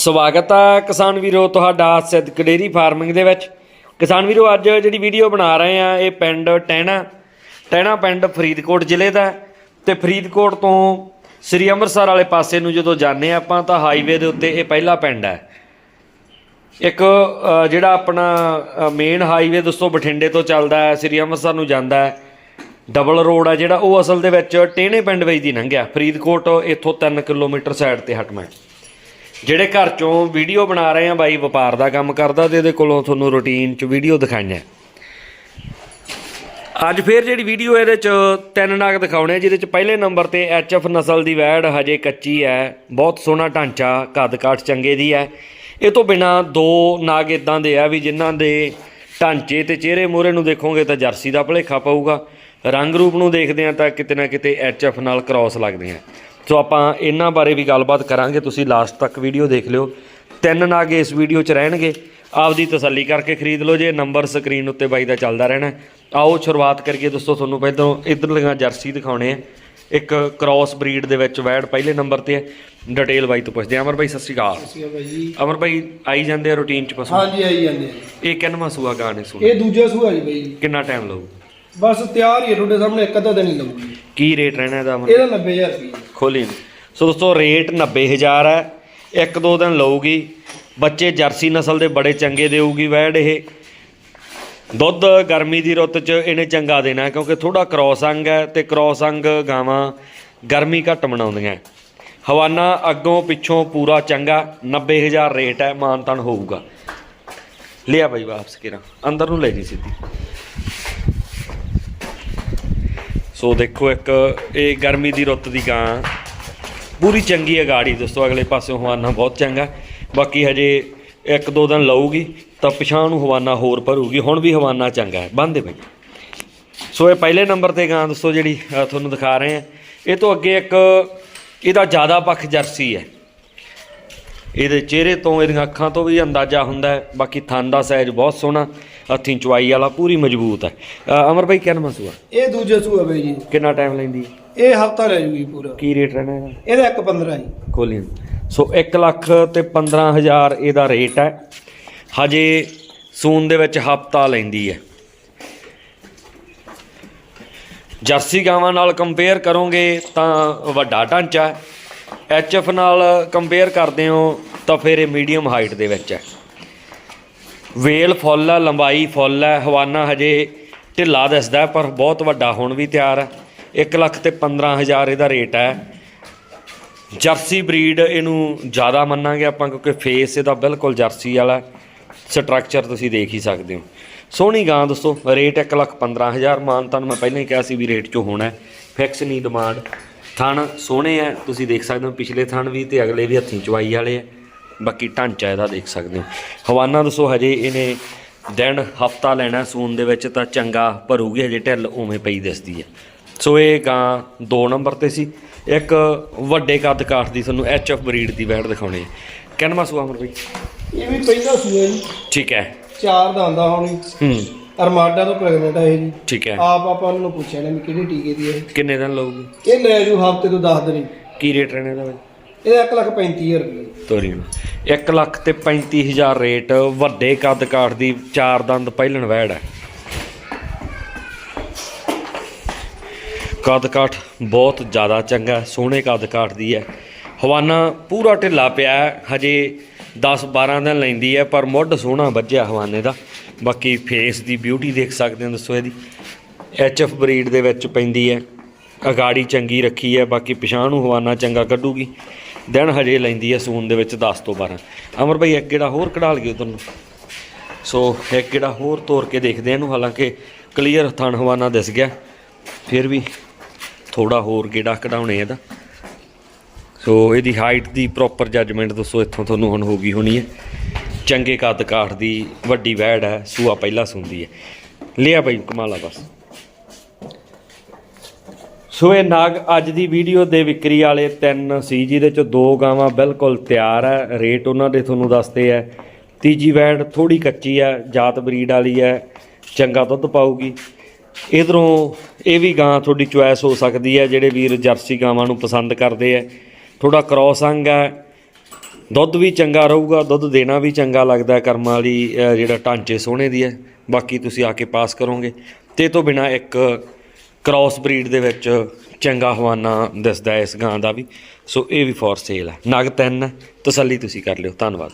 ਸਵਾਗਤ ਹੈ ਕਿਸਾਨ ਵੀਰੋ ਤੁਹਾਡਾ ਸਿੱਧਕ ਡੇਰੀ ਫਾਰਮਿੰਗ ਦੇ ਵਿੱਚ। ਕਿਸਾਨ ਵੀਰੋ, ਅੱਜ ਜਿਹੜੀ ਵੀਡੀਓ ਬਣਾ ਰਹੇ ਆ, ਇਹ ਪਿੰਡ ਟਹਿਣਾ ਟਹਿਣਾ ਪਿੰਡ ਫਰੀਦਕੋਟ ਜ਼ਿਲ੍ਹੇ ਦਾ ਹੈ ਤੇ ਫਰੀਦਕੋਟ ਤੋਂ ਸ੍ਰੀ ਅੰਮ੍ਰਿਤਸਰ ਵਾਲੇ ਪਾਸੇ ਨੂੰ ਜਦੋਂ ਜਾਂਦੇ ਹਾਂ ਆਪਾਂ ਤਾਂ ਹਾਈਵੇ ਦੇ ਉੱਤੇ ਇਹ ਪਹਿਲਾ ਪਿੰਡ ਹੈ। ਇੱਕ ਜਿਹੜਾ ਆਪਣਾ ਮੇਨ ਹਾਈਵੇ ਦੋਸਤੋ ਬਠਿੰਡੇ ਤੋਂ ਚੱਲਦਾ ਹੈ, ਸ੍ਰੀ ਅੰਮ੍ਰਿਤਸਰ ਨੂੰ ਜਾਂਦਾ ਹੈ। ਡਬਲ ਰੋਡ ਆ ਜਿਹੜਾ, ਉਹ ਅਸਲ ਦੇ ਵਿੱਚ ਟੇਹਣੇ ਪਿੰਡ ਵਿੱਚ ਦੀ ਲੰਘਿਆ। ਫਰੀਦਕੋਟ ਇੱਥੋਂ 3 ਕਿਲੋਮੀਟਰ ਸਾਈਡ ਤੇ ਹਟਮਾ ਹੈ। ਜਿਹੜੇ ਘਰ ਚੋਂ ਵੀਡੀਓ ਬਣਾ ਰਹੇ ਆ ਬਾਈ ਵਪਾਰ ਦਾ ਕੰਮ ਕਰਦਾ ਤੇ ਇਹਦੇ ਕੋਲੋਂ ਤੁਹਾਨੂੰ ਰੂਟੀਨ ਚ ਵੀਡੀਓ ਦਿਖਾਈਆਂ। ਅੱਜ ਫੇਰ ਜਿਹੜੀ ਵੀਡੀਓ ਇਹਦੇ ਚ ਤਿੰਨ ਨਾਗ ਦਿਖਾਉਣੇ ਆ, ਜਿਹਦੇ ਚ ਪਹਿਲੇ ਨੰਬਰ ਤੇ ਐਚਐਫ ਨਸਲ ਦੀ ਵੈੜ ਹਜੇ ਕੱਚੀ ਹੈ ਬਹੁਤ ਸੋਹਣਾ ਢਾਂਚਾ ਕੱਦ ਕਾਠ ਚੰਗੇ ਦੀ ਹੈ। ਇਹ ਤੋਂ ਬਿਨਾ ਦੋ ਨਾਗ ਇਦਾਂ ਦੇ ਆ ਵੀ ਜਿਨ੍ਹਾਂ ਦੇ ਢਾਂਚੇ ਤੇ ਚਿਹਰੇ ਮੂਹਰੇ ਨੂੰ ਦੇਖੋਗੇ ਤਾਂ ਜਰਸੀ ਦਾ ਭਲੇਖਾ ਪਊਗਾ। ਰੰਗ ਰੂਪ ਨੂੰ ਦੇਖਦੇ ਆ ਤਾਂ ਕਿਤੇ ਨਾ ਕਿਤੇ ਐਚਐਫ ਨਾਲ ਕ੍ਰਾਸ ਲੱਗਦੇ ਆ। ਸੋ ਆਪਾਂ ਇਹਨਾਂ ਬਾਰੇ ਵੀ ਗੱਲਬਾਤ ਕਰਾਂਗੇ। ਤੁਸੀਂ ਲਾਸਟ ਤੱਕ ਵੀਡੀਓ ਦੇਖ ਲਿਓ। ਤਿੰਨ ਨਾਗ ਇਸ ਵੀਡੀਓ 'ਚ ਰਹਿਣਗੇ। ਆਪਦੀ ਤਸੱਲੀ ਕਰਕੇ ਖਰੀਦ ਲਓ ਜੇ। ਨੰਬਰ ਸਕਰੀਨ ਉੱਤੇ ਬਾਈ ਦਾ ਚੱਲਦਾ ਰਹਿਣਾ। ਆਓ ਸ਼ੁਰੂਆਤ ਕਰੀਏ ਦੋਸਤੋ ਤੁਹਾਨੂੰ। ਪਹਿਲਾਂ ਇਧਰਲੀਆਂ ਜਰਸੀ ਦਿਖਾਉਣੇ ਆ। ਇੱਕ ਕ੍ਰਾਸ ਬਰੀਡ ਦੇ ਵਿੱਚ ਵੈੜ ਪਹਿਲੇ ਨੰਬਰ ਤੇ ਹੈ ਡਿਟੇਲ ਬਾਈ ਤੋਂ ਪੁੱਛਦੇ ਆ। ਅਮਰ ਬਾਈ ਸਤਿ ਸ਼੍ਰੀ ਅਕਾਲ। ਜੀ। ਅਮਰ ਬਾਈ ਆਈ ਜਾਂਦੇ ਆ ਰੂਟੀਨ 'ਚ ਪਸ਼ੂ? ਹਾਂਜੀ ਆਈ ਜਾਂਦੇ ਆ। ਇਹ ਕਿੰਨਵਾਂ ਸੂਆ ਗਾਣੇ ਸੁਣ ਇਹ ਦੂਜਾ ਸੂਆ ਜੀ ਭਾਈ ਕਿੰਨਾ ਟਾਈਮ ਲਊ? ਬਸ ਤਿਆਰ ਹੀ ਹੈ ਤੁਹਾਡੇ ਸਾਹਮਣੇ ਇੱਕ ਅੱਧਾ ਦਿਨ ਹੀ ਲੱਗੂਗੀ ਕੀ ਰੇਟ ਰਹਿਣਾ ਇਹਦਾ ਅਮਰ? ਇਹਦਾ 90000 ਰੁਪਏ ਖੋਲੀ। ਨੂੰ। ਸੋ ਦੋਸਤੋ, ਰੇਟ 90000 ਹੈ। ਇੱਕ ਦੋ ਦਿਨ ਲਊਗੀ। ਬੱਚੇ ਜਰਸੀ ਨਸਲ ਦੇ ਬੜੇ ਚੰਗੇ ਦੇਊਗੀ ਵੈੜ ਇਹ। ਦੁੱਧ ਗਰਮੀ ਦੀ ਰੁੱਤ 'ਚ ਇਹਨੇ ਚੰਗਾ ਦੇਣਾ ਕਿਉਂਕਿ ਥੋੜਾ ਕ੍ਰੋਸ ਅੰਗ ਹੈ ਤੇ ਕ੍ਰੋਸ ਅੰਗ ਗਾਵਾਂ ਗਰਮੀ ਘੱਟ ਮਨਾਉਂਦੀਆਂ ਹਵਾਨਾ ਅੱਗੋਂ ਪਿੱਛੋਂ ਪੂਰਾ ਚੰਗਾ 90000 ਰੇਟ ਹੈ, ਮਾਨਤਨ ਹੋਊਗਾ। ਲਿਆ ਬਾਈ ਵਾਪਸ ਕਿਰਾ। ਅੰਦਰ ਨੂੰ ਲੈ ਜੀ ਸਿੱਧੀ। ਸੋ ਦੇਖੋ ਇੱਕ ਇਹ ਗਰਮੀ ਦੀ ਰੁੱਤ ਦੀ ਗਾਂ ਪੂਰੀ ਚੰਗੀ ਹੈ ਗਾੜੀ, ਦੋਸਤੋ, ਅਗਲੇ ਪਾਸੇ ਹਵਾਨਾ ਬਹੁਤ ਚੰਗਾ। ਬਾਕੀ ਹਜੇ ਇੱਕ ਦੋ ਦਿਨ ਲਊਗੀ, ਤਾਂ ਪਿਛਾਂ ਨੂੰ ਹਵਾਨਾ ਹੋਰ ਭਰੂਗੀ, ਹੁਣ ਵੀ ਹਵਾਨਾ ਚੰਗਾ ਹੈ। ਬੰਦੇ ਬਈ। ਸੋ ਇਹ ਪਹਿਲੇ ਨੰਬਰ ਤੇ ਗਾਂ, ਦੋਸਤੋ, ਜਿਹੜੀ ਤੁਹਾਨੂੰ ਦਿਖਾ ਰਹੇ ਆ ਇਹ ਤੋਂ ਅੱਗੇ ਇੱਕ, ਇਹਦਾ ਜ਼ਿਆਦਾ ਪੱਖ ਜਰਸੀ ਹੈ। ਇਹਦੇ ਚਿਹਰੇ ਤੋਂ ਇਹਦੀਆਂ ਅੱਖਾਂ ਤੋਂ ਵੀ ਅੰਦਾਜ਼ਾ ਹੁੰਦਾ ਹੈ। ਬਾਕੀ ਥਣ ਦਾ ਸਾਈਜ਼ ਬਹੁਤ ਸੋਹਣਾ ਹੱਥੀਂ ਚੁਆਈ ਵਾਲਾ ਪੂਰੀ ਮਜ਼ਬੂਤ ਹੈ। ਅ, ਅਮਰ ਭਾਈ ਕਿੰਨਾ ਮਸੂਆ ਇਹ ਦੂਜਾ ਸੂਆ ਭਾਈ ਜੀ। ਕਿੰਨਾ ਟਾਈਮ ਲੈਂਦੀ? ਇਹ ਹਫਤਾ ਲੈ ਜੂਗੀ ਪੂਰਾ। ਕੀ ਰੇਟ ਰਹਿਣਾ ਇਹਦਾ? ਇਹਦਾ ਇੱਕ 15 ਜੀ। ਖੋਲੀ ਸੋ 1 ਲੱਖ ਤੇ 15000 ਇਹਦਾ ਰੇਟ ਹੈ। ਹਜੇ ਸੂਨ ਦੇ ਵਿੱਚ ਹਫਤਾ ਲੈਂਦੀ ਹੈ। ਜਰਸੀ ਗਾਵਾਂ ਨਾਲ ਕੰਪੇਅਰ ਕਰੋਗੇ ਤਾਂ ਵੱਡਾ ਢਾਂਚਾ ਹੈ। ਐਚਐਫ ਨਾਲ ਕੰਪੇਅਰ ਕਰਦੇ ਹੋ ਤਾਂ ਫਿਰ ਇਹ ਮੀਡੀਅਮ ਹਾਈਟ ਦੇ ਵਿੱਚ ਹੈ। ਵੇਲ ਫੁੱਲ ਹੈ, ਲੰਬਾਈ ਫੁੱਲ ਹੈ, ਹਵਾਨਾ ਹਜੇ ਢਿੱਲਾ ਦਿਸਦਾ ਪਰ ਬਹੁਤ ਵੱਡਾ ਹੁਣ ਵੀ ਤਿਆਰ ਹੈ। 1 ਲੱਖ ਤੇ 15000 ਇਹਦਾ ਰੇਟ ਹੈ। ਜਰਸੀ ਬਰੀਡ ਇਹਨੂੰ ਜ਼ਿਆਦਾ ਮੰਨਾਂਗੇ ਆਪਾਂ, ਕਿਉਂਕਿ ਫੇਸ ਇਹਦਾ ਬਿਲਕੁਲ ਜਰਸੀ ਵਾਲਾ ਸਟਰਕਚਰ ਤੁਸੀਂ ਦੇਖ ਹੀ ਸਕਦੇ ਹੋ। ਸੋਹਣੀ ਗਾਂ ਦੋਸਤੋ ਰੇਟ 1 ਲੱਖ 15000 ਮਾਨ ਤੁਹਾਨੂੰ ਮੈਂ ਪਹਿਲਾਂ ਹੀ ਕਿਹਾ ਸੀ ਵੀ ਰੇਟ 'ਚੋਂ ਹੋਣਾ ਫਿਕਸ ਨਹੀਂ ਡਿਮਾਂਡ ਥਣ ਸੋਹਣੇ ਆ ਤੁਸੀਂ ਦੇਖ ਸਕਦੇ ਹੋ ਪਿਛਲੇ ਥਣ ਵੀ ਤੇ ਅਗਲੇ ਵੀ ਹੱਥੀਂ ਚਵਾਈ ਵਾਲੇ ਆ। ਬਾਕੀ ਢਾਂਚਾ ਇਹਦਾ ਦੇਖ ਸਕਦੇ ਹੋ। ਹਵਾਨਾ ਦੱਸੋ ਹਜੇ ਇਹਨੇ ਦਿਨ ਹਫਤਾ ਲੈਣਾ ਸੂਨ ਦੇ ਵਿੱਚ ਤਾਂ ਚੰਗਾ ਭਰੂਗੀ ਹਜੇ ਢਿੱਲ ਉਵੇਂ ਪਈ ਦਿਸਦੀ ਹੈ ਸੋ ਇਹ ਗਾਂ 2 ਨੰਬਰ ਤੇ ਸੀ। ਇੱਕ ਵੱਡੇ ਕੱਦ ਕਾਠ ਦੀ ਤੁਹਾਨੂੰ ਐਚਐਫ ਬਰੀਡ ਦੀ ਵੈੜ ਦਿਖਾਉਣੀ ਹੈ ਕਿੰਨਵਾਂ ਸੂਆ ਅਮਰ ਬਈ ਇਹ ਵੀ ਪਹਿਲਾ ਸੂਆ ਜੀ। ਠੀਕ ਹੈ। ਚਾਰ ਦਾ ਆਂਦਾ ਹੁਣ। ਹੂੰ। ਅਰਮਾਡਾ ਤੋਂ ਪ੍ਰੈਗਨੈਂਟ ਹੈ ਇਹ ਜੀ। ਠੀਕ ਹੈ। ਆਪ ਆਪਾਂ ਉਹਨਾਂ ਨੂੰ ਪੁੱਛਿਆ ਨਾ ਵੀ ਕਿਹੜੇ ਟੀਕੇ ਦੀ ਹੈ ਕਿੰਨੇ ਦਿਨ ਲਊਗੀ? ਇਹ ਲੈ ਜੂ ਹਫ਼ਤੇ ਤੋਂ 10 ਦਿਨ ਹੀ। ਕੀ ਰੇਟ ਰਹਿਣਾ ਇਹਦਾ ਬਈ? ਇਹਦਾ 1 ਲੱਖ 35000 ਰੁਪਏ। ਤੋਰੀ ਨੂੰ 1 ਲੱਖ ਤੇ 35000 ਰੇਟ ਵੱਡੇ ਕੱਦ ਕਾਠ ਦੀ ਚਾਰ ਦੰਦ ਪਹਿਲਣ ਵੈੜ ਹੈ। ਕੱਦ ਕਾਠ ਬਹੁਤ ਜ਼ਿਆਦਾ ਚੰਗਾ ਹੈ, ਸੋਹਣੇ ਕੱਦ ਕਾਠ ਦੀ ਹੈ। ਹਵਾਨਾ ਪੂਰਾ ਢਿੱਲਾ ਪਿਆ ਹੈ, ਹਜੇ 10 12 ਦਿਨ ਲੈਂਦੀ ਹੈ ਪਰ ਮੁੱਢ ਸੋਹਣਾ ਵੱਜਿਆ ਹਵਾਨੇ ਦਾ। ਬਾਕੀ ਫੇਸ ਦੀ ਬਿਊਟੀ ਦੇਖ ਸਕਦੇ ਹੋ, ਦੱਸੋ ਇਹਦੀ। ਐਚਐਫ ਬਰੀਡ ਦੇ ਵਿੱਚ ਪੈਂਦੀ ਹੈ। ਅਗਾੜੀ ਚੰਗੀ ਰੱਖੀ ਹੈ, ਬਾਕੀ ਪਿਛਾਂ ਨੂੰ ਹਵਾਨਾ ਚੰਗਾ ਕੱਢੂਗੀ। ਦਿਨ ਹਜੇ ਲੈਂਦੀ ਹੈ ਸੂਨ ਦੇ ਵਿੱਚ 10 ਤੋਂ 12 ਅਮਰ ਭਾਈ, ਇੱਕ ਗੇੜਾ ਹੋਰ ਕਢਾ ਲਈਏ ਤੁਹਾਨੂੰ? ਸੋ ਇੱਕ ਗੇੜਾ ਹੋਰ ਤੋੜ ਕੇ ਦੇਖਦੇ ਇਹਨੂੰ, ਹਾਲਾਂਕਿ ਕਲੀਅਰ ਥਣ ਹਵਾਨਾ ਦਿਸ ਗਿਆ। ਫਿਰ ਵੀ ਥੋੜਾ ਹੋਰ ਗੇੜਾ ਕਢਾਉਣੇ ਇਹਦਾ। ਸੋ ਇਹਦੀ ਹਾਈਟ ਦੀ ਪ੍ਰੋਪਰ ਜੱਜਮੈਂਟ ਦੱਸੋ, ਇੱਥੋਂ ਤੁਹਾਨੂੰ ਹੁਣ ਹੋ ਗਈ ਹੋਣੀ ਹੈ। ਚੰਗੇ ਕੱਦ ਕਾਠ ਦੀ ਵੱਡੀ ਵੈੜ ਹੈ, ਸੂਆ ਪਹਿਲਾ ਸੁੰਦੀ ਹੈ। ਲਿਆ ਭਾਈ ਕਮਾਲਾ ਬਸ। ਸੋ ਇਹ ਨਾਗ, ਅੱਜ ਦੀ ਵੀਡੀਓ ਦੇ ਵਿਕਰੀ ਵਾਲੇ ਤਿੰਨ ਸੀ, ਜਿਹਦੇ 'ਚੋਂ ਦੋ ਗਾਵਾਂ ਬਿਲਕੁਲ ਤਿਆਰ ਹੈ। ਰੇਟ ਉਹਨਾਂ ਦੇ ਤੁਹਾਨੂੰ ਦੱਸਦੇ ਆ ਤੀਜੀ ਵੈੜ ਥੋੜੀ ਕੱਚੀ ਹੈ, ਜਾਤ ਬਰੀਡ ਵਾਲੀ ਹੈ, ਚੰਗਾ ਦੁੱਧ ਪਾਊਗੀ। ਇਧਰੋਂ ਇਹ ਵੀ ਗਾਂ ਤੁਹਾਡੀ ਚੁਆਇਸ ਹੋ ਸਕਦੀ ਹੈ, ਜਿਹੜੇ ਵੀਰ ਜਰਸੀ ਗਾਵਾਂ ਨੂੰ ਪਸੰਦ ਕਰਦੇ ਆ ਥੋੜਾ ਕ੍ਰੋਸ ਅੰਗ ਹੈ ਦੁੱਧ ਵੀ ਚੰਗਾ ਰਹੂਗਾ ਦੁੱਧ ਦੇਣਾ ਵੀ ਚੰਗਾ ਲੱਗਦਾ ਹੈ, ਕਰਮਾਂ ਵਾਲੀ ਜਿਹੜਾ ਢਾਂਚੇ ਸੋਹਣੇ ਦੀ ਹੈ ਬਾਕੀ ਤੁਸੀਂ ਆ ਕੇ ਪਾਸ ਕਰੋਗੇ। ਤੇ ਇਹ ਤੋਂ ਬਿਨਾ ਇੱਕ ਕ੍ਰਾਸ ਬਰੀਡ ਦੇ ਵਿੱਚ ਚੰਗਾ ਹਵਾਨਾ ਦਿਸਦਾ ਇਸ ਗਾਂ ਦਾ ਵੀ। ਸੋ ਇਹ ਵੀ ਫੋਰ ਸੇਲ ਹੈ। ਨਗ ਤਿੰਨ ਹੈ ਤਸੱਲੀ ਤੁਸੀਂ ਕਰ ਲਿਓ। ਧੰਨਵਾਦ।